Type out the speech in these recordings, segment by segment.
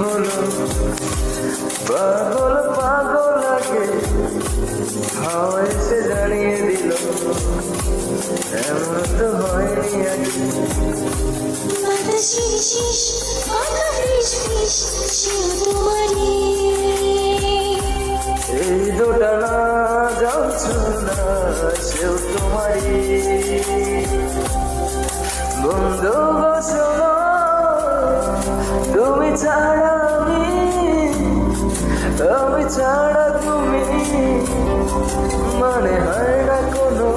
হলো। পাগল পাগল লাগে হাওয়া এসে জানিয়ে দিল এমন তো হয়নি আগে। এই দুটা না যাচ্ছ না সেও তোমারই। বন্ধু বসো ছাড়া আমি আমি ছাড়া তুমি মানে হয় না কোনো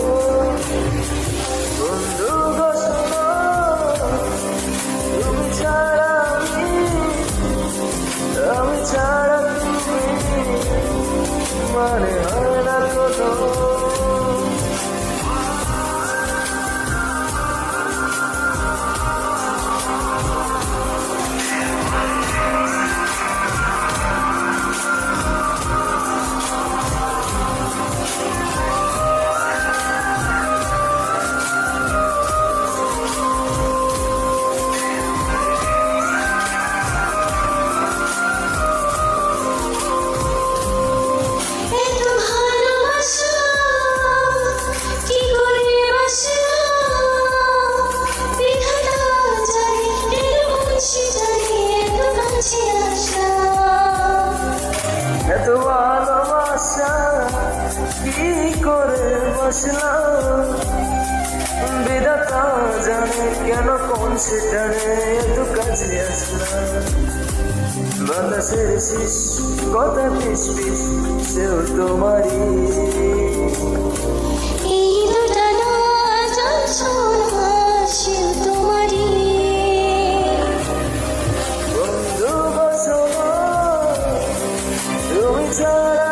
এত ভালোবাসা কি করে বসলাম? বিধাতা জানে কেন কোন সেটারে এত কাছে আসলাম। বাতাসের শিস কথা পিস পিস সেও তোমারই। বন্ধু বসো তুমি ছাড়া